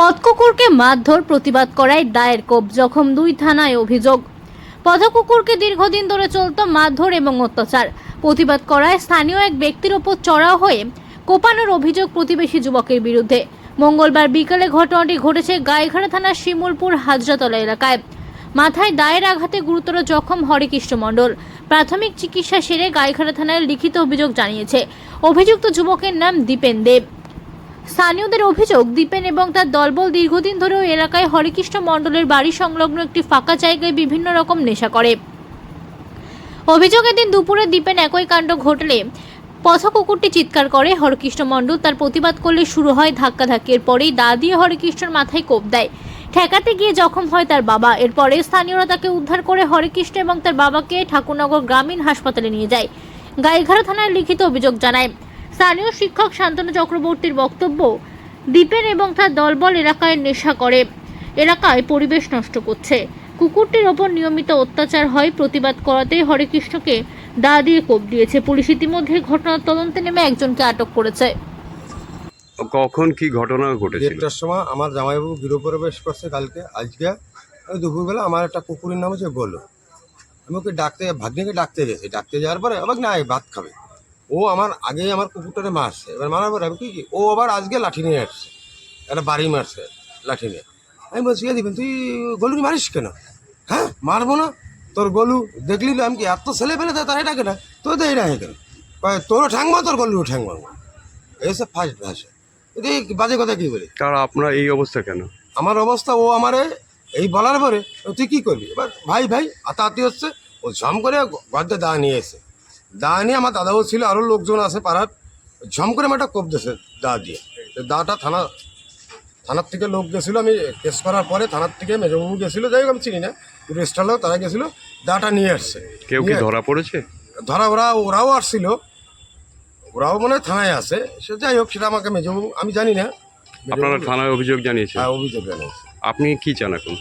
পথকুকুরকে মারধর প্রতিবাদ করায় দায়ের কোপ জখম দুই থানায় অভিযোগ। পথকুকুরকে দীর্ঘদিন ধরে চলত মারধর এবং অত্যাচার। প্রতিবাদ করায় স্থানীয় এক ব্যক্তির ওপর চড়াও হয়ে কোপানোর অভিযোগ প্রতিবেশী যুবকের বিরুদ্ধে। মঙ্গলবার বিকালে ঘটনাটি ঘটেছে গাইঘাটা থানার শিমুলপুর হাজরাতলা এলাকায়। মাথায় দায়ের আঘাতে গুরুতর জখম হরেকৃষ্ণ মণ্ডল। প্রাথমিক চিকিৎসা সেরে গাইঘাটা থানায় লিখিত অভিযোগ জানিয়েছে। অভিযুক্ত যুবকের নাম দীপেন দেব। স্থানীয়দের অভিযোগ, দীপেন এবং তার দলবল দীর্ঘদিন ধরে ওই এলাকায় হরেকৃষ্ণ মণ্ডলের বাড়ি সংলগ্ন একটি ফাঁকা জায়গায় বিভিন্ন রকম নেশা করে। অভিযোগের দিন দুপুরে দীপেন একই কাণ্ড ঘটলে পথ কুকুরটি চিৎকার করে, হরকৃষ্ণ মণ্ডল তার প্রতিবাদ করলে শুরু হয় ধাক্কাধাক্কির পরেই দা দিয়ে হরেকৃষ্ণর মাথায় কোপ দেয়। ঠেকাতে গিয়ে জখম হয় তার বাবা। এরপরে স্থানীয়রা তাকে উদ্ধার করে হরেকৃষ্ণ এবং তার বাবাকে ঠাকুরনগর গ্রামীণ হাসপাতালে নিয়ে যায়। গাইঘাড়া থানায় লিখিত অভিযোগ জানায়। স্থানীয় শিক্ষক শান্তনু চক্রবর্তীর বক্তব্য দ্বীপের এবং তার দলবল এলাকায় নেশা করে। এলাকায় পরিবেশ নষ্ট করছে। কুকুরটির ওপর নিয়মিত অত্যাচার হয় প্রতিবাদ করাতে হরেকৃষ্ণকে দা দিয়ে কোপ দিয়েছে পুলিশ। ইতিমধ্যে ঘটনার তদন্তে নেমে একজনকে আটক করেছে। কখন কি ঘটনা ঘটেছিল? দেড়টার সময় আমার জামাইবাবু গৃহপ্রবেশ করছে কালকে আজকে। ওই দুপুরবেলা আমার একটা কুকুরের নাম হচ্ছে বলো আমি ওকে ডাকতে ভাগ্নিকে ডাকতে গেছি। ডাকতে যাওয়ার পরে আবার না ভাত খাবে। ও আমার আগে আমার কুকুরটারে মারছে। এবার মারার পরে আমি কি কি? ও আবার আজকে লাঠি নিয়ে আসছে। একটা বাড়ি মারছে লাঠি নিয়ে। আমি বলছি এ দিবেন তুই গলুকে মারিস কেন? হ্যাঁ মারবো না। তোর গলু দেখলি আমি কি? এত ছেলে ফেলে তার এটা কেন তোর তো এটা কেন? তোরও ঠ্যাংমা তোর গলুও ঠ্যাংমা এসে ফার্স্ট ভাষা এই বাজে কথা কি বলি? তার আপনার এই অবস্থা কেন? আমার অবস্থা ও আমারে এই বলার পরে তুই কী করবি এবার ভাই ভাই আতাহাতি হচ্ছে ও ঝম করে গদ্দে দা নিয়ে এসে। দা নিয়ে আমার দাদাও ছিল আরও লোকজন আছে পাড়ার। ঝম করে আমার একটা কোপ দিয়েছে দা দিয়ে। দাটা থানা থানার থেকে লোক গেছিল আমি কেস করার পরে থানার থেকে মেজবাবু গেছিল যাই হোক আমি চিনি না। রেজিস্টার লোক তারা গেছিল দাটা নিয়ে আসছে। কেউ কি ধরা পড়েছে? ধরা ওরা ওরাও আসছিল। ওরাও মনে হয় থানায় আছে। সে যাই হোক সেটা আমাকে মেজবাবু আমি জানি না। আপনারা থানায় অভিযোগ জানিয়েছেন? হ্যাঁ অভিযোগ জানিয়েছে। আপনি কি চান এখন?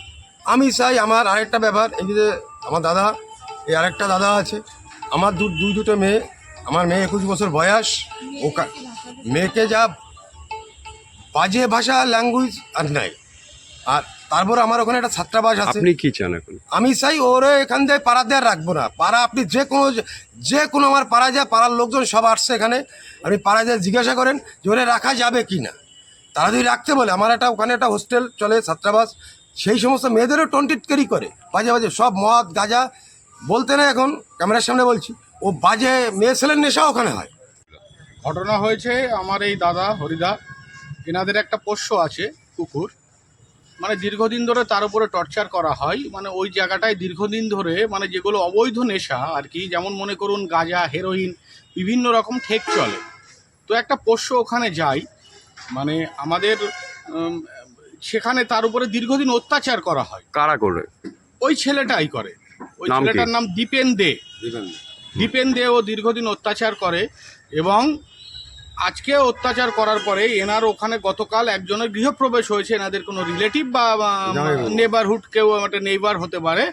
আমি চাই আমার আরেকটা ব্যাপার এই যে আমার দাদা এই আরেকটা দাদা আছে। আমার দু দুই দুটো মেয়ে আমার মেয়ে একুশ বছর বয়স ও মেয়েকে যা বাজে ভাষা ল্যাঙ্গুয়েজ আর নাই। আর তারপর আমার ওখানে একটা ছাত্রাবাস আছে। আপনি কি চান এখন? আমি চাই ওরে এখান থেকে পাড়া দিয়ে আর রাখব না। পাড়া আপনি যে কোনো যে কোনো আমার পাড়া যায় পাড়ার লোকজন সব আসছে এখানে। আপনি পাড়া যায় জিজ্ঞাসা করেন যে ওরে রাখা যাবে কি না। তারা যদি রাখতে বলে আমার একটা ওখানে একটা হোস্টেল চলে ছাত্রাবাস সেই সমস্ত মেয়েদেরও টন্টিটকারি করে। বাজে বাজে সব মদ গাঁজা বলতে না এখন ক্যামেরার সামনে বলছি। ও বাজে মেয়ে ছেলের নেশা ওখানে হয়। ঘটনা হয়েছে আমার এই দাদা হরিদা। এনাদের একটা পোষ্য আছে কুকুর। মানে দীর্ঘদিন ধরে তার উপরে টর্চার করা হয়। মানে ওই জায়গাটায় দীর্ঘদিন ধরে মানে যেগুলো অবৈধ নেশা আর কি যেমন মনে করুন গাঁজা হেরোইন বিভিন্ন রকম ঠেক চলে। তো একটা পোষ্য ওখানে যায়। মানে আমাদের সেখানে তার উপরে দীর্ঘদিন অত্যাচার করা হয়। কারা করে? ওই ছেলেটাই করে। ওই নাম কি? ছেলেটার নাম দীপেন দে। দীপেন দে। ও দীর্ঘদিন অত্যাচার করে এবং আজকে অত্যাচার করার পরে এনার ওখানে গতকাল একজনের গৃহপ্রবেশ হয়েছে। এনাদের কোনো রিলেটিভ বা জামাইবাবু। নেবারহুড কেউ একটা নেইবার হতে পারে।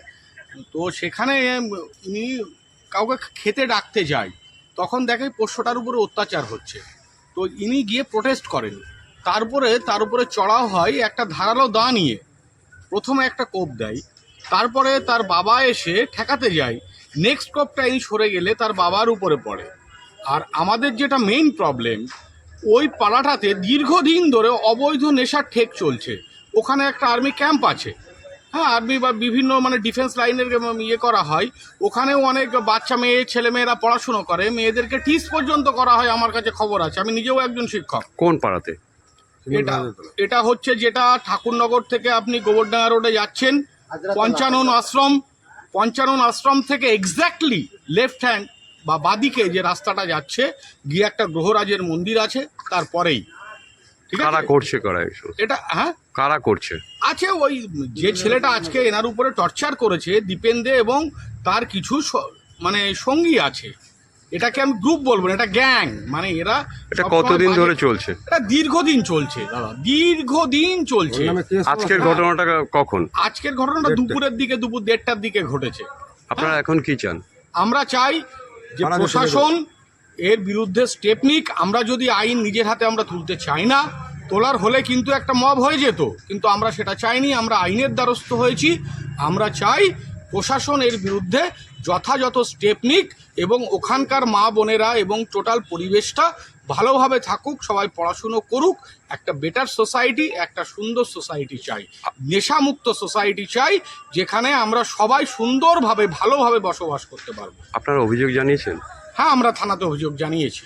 তো সেখানে উনি কাউকে খেতে ডাকতে যায়। তখন দেখে পোষ্যটার উপরে অত্যাচার হচ্ছে। তো ইনি গিয়ে প্রোটেস্ট করেন। তারপরে তার উপরে চড়াও হয় একটা ধারালো দা নিয়ে। প্রথমে একটা কোপ দেয়। তারপরে তার বাবা এসে ঠেকাতে যায়। নেক্সট কোপটা ইনি সরে গেলে তার বাবার উপরে পড়ে। আর আমাদের যেটা মেইন প্রবলেম ওই পাড়াটাতে দীর্ঘদিন ধরে অবৈধ নেশার ঠেক চলছে। ওখানে একটা আর্মি ক্যাম্প আছে। হ্যাঁ আর্মি বা বিভিন্ন মানে ডিফেন্স লাইনের ইয়ে করা হয়। ওখানেও অনেক বাচ্চা মেয়ে ছেলে মেয়েরা পড়াশুনো করে। মেয়েদেরকে টিস পর্যন্ত করা হয় আমার কাছে খবর আছে। আমি নিজেও একজন শিক্ষক। কোন পাড়াতে? এটা এটা হচ্ছে যেটা ঠাকুরনগর থেকে আপনি গোবরডাঙ্গা রোডে যাচ্ছেন। পঞ্চানন আশ্রম পঞ্চানন আশ্রম থেকে এক্স্যাক্টলি লেফট হ্যান্ড বা বাদিকে যে রাস্তাটা যাচ্ছে গিয়ে একটা গ্রহরাজের মন্দির আছে তারপরেই। কারা করছে কারা? এটা হ্যাঁ? কারা করছে? আছে ওই যে ছেলেটা আজকে এনার উপরে টর্চার করেছে দীপেন দে এবং তার কিছু স- মানে সঙ্গী আছে। এটাকে আমি গ্রুপ বলব না এটা গ্যাং মানে এরা এটা কতদিন ধরে চলছে? এটা দীর্ঘদিন চলছে দাদা। দীর্ঘদিন চলছে। আজকের ঘটনাটা কখন? আজকের ঘটনাটা দুপুরের দিকে দুপুর দেড়টার দিকে ঘটেছে। আপনারা এখন কি চান? আমরা চাই যে প্রশাসন এর বিরুদ্ধে স্টেপ নিক। আমরা যদি আইন নিজের হাতে আমরা তুলতে চাই না তোলার হলে কিন্তু একটা মব হয়ে যেত। কিন্তু আমরা সেটা চাইনি আমরা আইনের দ্বারস্থ হয়েছি। আমরা চাই প্রশাসন এর বিরুদ্ধে যথাযথ স্টেপ নিক। এবং ওখানকার মা বোনেরা এবং টোটাল পরিবেশটা ভালোভাবে থাকুক সবাই পড়াশুনো করুক একটা বেটার সোসাইটি একটা সুন্দর সোসাইটি চাই। নেশামুক্ত সোসাইটি চাই যেখানে আমরা সবাই সুন্দরভাবে ভালোভাবে বসবাস করতে পারব। আপনারা অভিযোগ জানিয়েছেন? হ্যাঁ আমরা থানাতে অভিযোগ জানিয়েছি।